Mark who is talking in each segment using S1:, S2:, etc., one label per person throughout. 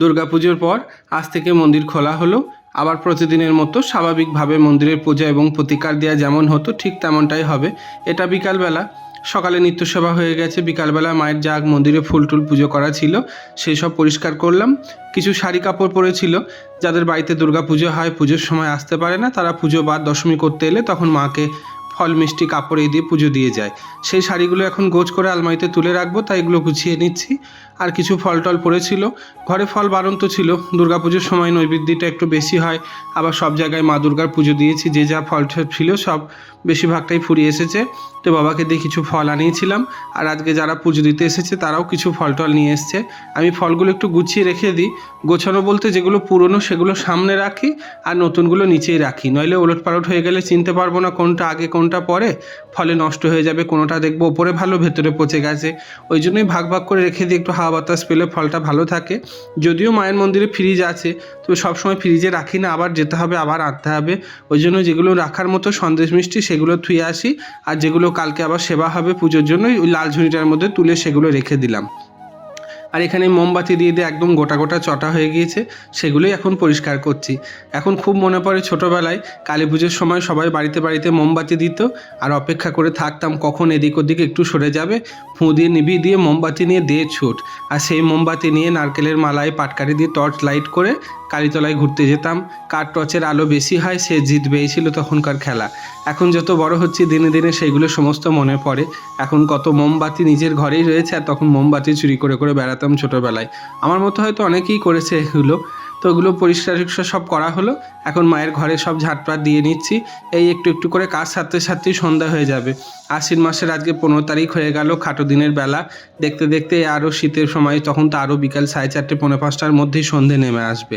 S1: দুর্গাপুজোর পর আজ থেকে মন্দির খোলা হলো। আবার প্রতিদিনের মতো স্বাভাবিকভাবে মন্দিরের পূজা এবং প্রতিকার দেওয়া যেমন হতো, ঠিক তেমনটাই হবে। এটা বিকালবেলা। সকালে নিত্য সেবা হয়ে গেছে। বিকালবেলা মায়ের যাগ মন্দিরে ফুল টুল পুজো করা ছিল। সেই সব পরিষ্কার করলাম। কিছু শাড়ি কাপড় পরেছিল। যাদের বাড়িতে দুর্গা পুজো হয়, পুজোর সময় আসতে পারে না। তারা পুজো বা দশমী করতে এলে তখন মাকে ফল, মিষ্টি, কাপড় এই দিয়ে পুজো দিয়ে যায়। সেই শাড়িগুলো এখন গোছ করে আলমারিতে তুলে রাখব, তাই এগুলো গুছিয়ে নিচ্ছি। আর কিছু ফল টল পড়েছিল। ঘরে ফল বারণ তো ছিল। দুর্গাপুজোর সময় নৈবেদ্যটা একটু বেশি হয়। আবার সব জায়গায় মা দুর্গার পুজো দিয়েছি। যে যা ফল ছিল সব বেশিরভাগটাই ফুরিয়ে এসেছে। তো বাবাকে দিয়ে কিছু ফল আনিয়েছিলাম। আর আজকে যারা পুজো দিতে এসেছে, তারাও কিছু ফল টল নিয়ে এসছে। আমি ফলগুলো একটু গুছিয়ে রেখে দিই। গোছানো বলতে যেগুলো পুরনো, সেগুলো সামনে রাখি আর নতুনগুলো নিচেই রাখি। নইলে ওলট পালট হয়ে গেলে চিনতে পারব না কোনটা আগে, কোনটা পরে। ফলে নষ্ট হয়ে যাবে, কোনোটা দেখব ওপরে ভালো, ভেতরে পচে গেছে। ওই জন্যই ভাগ ভাগ করে রেখে দিই, একটু হাওয়া বাতাস পেলে ফলটা ভালো থাকে। যদিও মায়ের মন্দিরে ফ্রিজ আছে তবে সবসময় ফ্রিজে রাখি না, আবার যেতে হবে, আবার আনতে হবে। ওই জন্য যেগুলো রাখার মতো সন্দেশ মিষ্টি, সেগুলো থুয়ে আসি। আর যেগুলো কালকে আবার সেবা হবে পুজোর জন্য ওই লাল ঝুড়িটার মধ্যে তুলে সেগুলো রেখে দিলাম। আর এখানে মোমবাতি দিয়ে দিয়ে একদম গোটা গোটা চটা হয়ে গিয়েছে, সেগুলোই এখন পরিষ্কার করছি। এখন খুব মনে পড়ে ছোটোবেলায়, কালী পুজোর সময় সবাই বাড়িতে বাড়িতে মোমবাতি দিত, আর অপেক্ষা করে থাকতাম কখন এদিক ওদিক একটু সরে যাবে, ফুঁ দিয়ে নিভিয়ে দিয়ে মোমবাতি নিয়ে দিয়ে ছুট। আর সেই মোমবাতি নিয়ে নারকেলের মালায় পাটকারি দিয়ে টর্চ লাইট করে কালীতলায় ঘুরতে যেতাম। কার টচের আলো বেশি হয়, সে জিতবে এই ছিল তখনকার খেলা। এখন যত বড় হচ্ছে, দিনে দিনে সেগুলো সমস্ত মনে পড়ে। এখন কত মোমবাতি নিজের ঘরেই রয়েছে, আর তখন মোমবাতি চুরি করে করে বেড়াতাম ছোটোবেলায়। আমার মতো হয়তো অনেকেই করেছে এগুলো। তো ওগুলো পরিষ্কার সব করা হলো। এখন মায়ের ঘরে সব ঝাটপাট দিয়ে নিচ্ছি। এই একটু একটু করে কাজ সারতে সারতেই সন্ধ্যা হয়ে যাবে। আশ্বিন মাসের আজকে পনেরো তারিখ হয়ে গেল খাটো দিনের বেলা। দেখতে দেখতে আরও শীতের সময়, তখন তো আরও বিকাল সাড়ে চারটে পনেরো পাঁচটার মধ্যেই সন্ধে নেমে আসবে।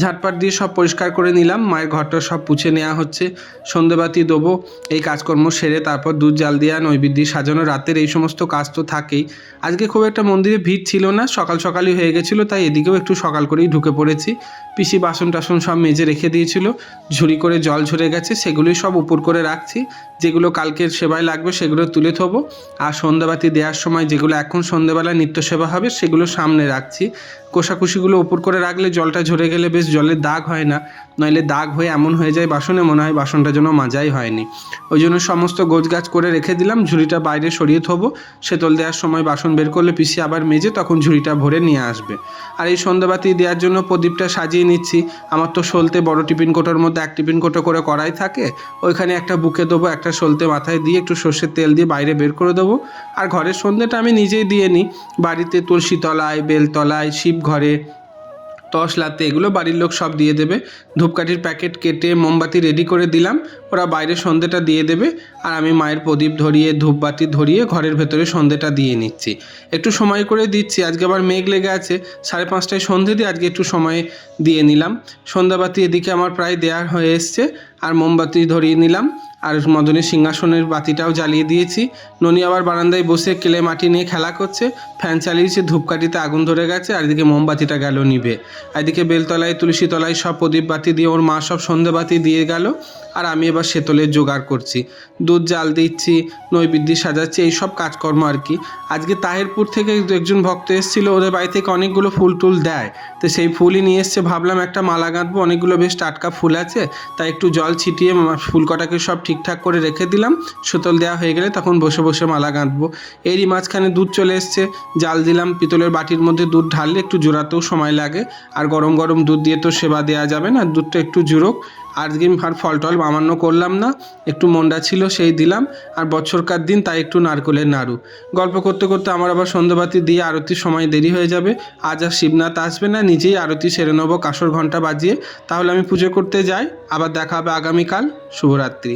S1: ঝাটপাট দিয়ে সব পরিষ্কার করে নিলাম। মায়ের ঘরটা সব পুছে নেওয়া হচ্ছে। সন্ধেবাতি দেবো, এই কাজকর্ম সেরে তারপর দুধ, জাল দেওয়া নৈবেদ্য সাজানো, রাতের এই সমস্ত কাজ তো থাকেই। আজকে খুব একটা মন্দিরে ভিড় ছিল না, সকাল সকালই হয়ে গেছিল, তাই এদিকেও একটু সকাল করেই ঢুকে পড়েছি। পিসি বাসন টাসন সব মেজে রেখে দিয়েছিল। ঝুড়ি করে জল ঝরে গেছে, সেগুলোই সব উপর করে রাখছি। যেগুলো কালকের সেবায় লাগবে সেগুলো তুলে থবো আর সন্ধ্যাবাতি দেওয়ার সময় যেগুলো এখন সন্ধ্যেবেলা নিত্য সেবা হবে, সেগুলো সামনে রাখছি। কোষাকুষিগুলো উপর করে রাখলে জলটা ঝরে গেলে বেশ জলের দাগ হয় না, নইলে দাগ হয়ে এমন হয়ে যায় বাসনে, মনে হয় বাসনটা যেন মাজাই হয়নি। ওই জন্য সমস্ত গোছগাছ করে রেখে দিলাম, ঝুড়িটা বাইরে সরিয়ে থবো। শেতল দেওয়ার সময় বাসন বের করলে পিসি আবার মেজে তখন ঝুড়িটা ভরে নিয়ে আসবে। আর এই সন্ধ্যাবাতি দেওয়ার জন্য প্রদীপটা সাজিয়ে নিচ্ছি। আমার তো সলতে বড় টিফিন কোটোর মধ্যে এক টিফিন কোটো করে করাই থাকে। ওইখানে একটা বুকে দেবো, একটা সলতে মাথায় দিয়ে একটু সর্ষের তেল দিয়ে বাইরে বের করে দেবো। আর ঘরের সন্ধ্যেটা আমি নিজেই দিয়ে নিই। বাড়িতে তুলসী তলায়, বেলতলায় শিব ঘরে তসলাতে এগুলো বাড়ির লোক সব দিয়ে দেবে। ধূপকাঠির প্যাকেট কেটে মোমবাতি রেডি করে দিলাম। ওরা বাইরে সন্ধেটা দিয়ে দেবে। আর আমি মায়ের প্রদীপ ধরিয়ে, ধূপবাতি ধরিয়ে ঘরের ভেতরে সন্ধেটা দিয়ে নিচ্ছি। একটু সময় করে দিচ্ছি। আজকে আবার মেঘ লেগে আছে। সাড়ে পাঁচটায় সন্ধে দিয়ে আজকে একটু সময় দিয়ে নিলাম। সন্ধ্যাবাতি এদিকে আমার প্রায় দেওয়া হয়ে এসছে। আর মোমবাতি ধরিয়ে নিলাম। আর মদনের সিংহাসনের বাতিটাও জ্বালিয়ে দিয়েছি। ননি আবার বারান্দায় বসে কেলে মাটি নিয়ে খেলা করছে। ফ্যান চালিয়েছে, ধূপকাঠিতে আগুন ধরে গেছে, আর এদিকে মোমবাতিটা গেল আর এদিকে বেলতলায় তুলসী তলায় সব প্রদীপ বাতি দিয়ে ওর মা সব সন্ধে বাতি দিয়ে গেল। আর আমি এবার সেতলের জোগাড় করছি। দুধ জাল দিচ্ছি, নৈবেদ্য সাজাচ্ছি, এই সব কাজকর্ম আর কি। আজকে তাহেরপুর থেকে একজন ভক্ত এসেছিল, ওদের বাড়ি থেকে অনেকগুলো ফুল টুল দেয়। তো সেই ফুলই নিয়ে এসছে, ভাবলাম একটা মালা গাঁথবো, অনেকগুলো বেশ টাটকা ফুল আছে, তাই একটু জল ছিটিয়ে ফুল কটাকে সব ঠিকঠাক করে রেখে দিলাম। সুতল দেওয়া হয়ে গেলে তখন বসে বসে মালা গাঁথবো এরই মাঝখানে দুধ চলে এসছে। জাল দিলাম, পিতলের বাটির মধ্যে দুধ ঢাললে একটু জোড়াতেও সময় লাগে। আর গরম গরম দুধ দিয়ে তো সেবা দেওয়া যাবে না, দুধটা একটু জুড়োক। আজকে আর ফল টল বামান্য করলাম না, একটু মন্ডা ছিল সেই দিলাম, আর বছরকার দিন তাই একটু নারকোলের নাড়ু। গল্প করতে করতে আমার আবার সন্ধ্যাবাতি দিয়ে আরতির সময় দেরি হয়ে যাবে, আজ আর শিবনাথ আসবে না, নিজেই আরতি সেরে নেব কাসর ঘণ্টা বাজিয়ে, তাহলে আমি পুজো করতে যাই, আবার দেখা হবে আগামীকাল, শুভরাত্রি।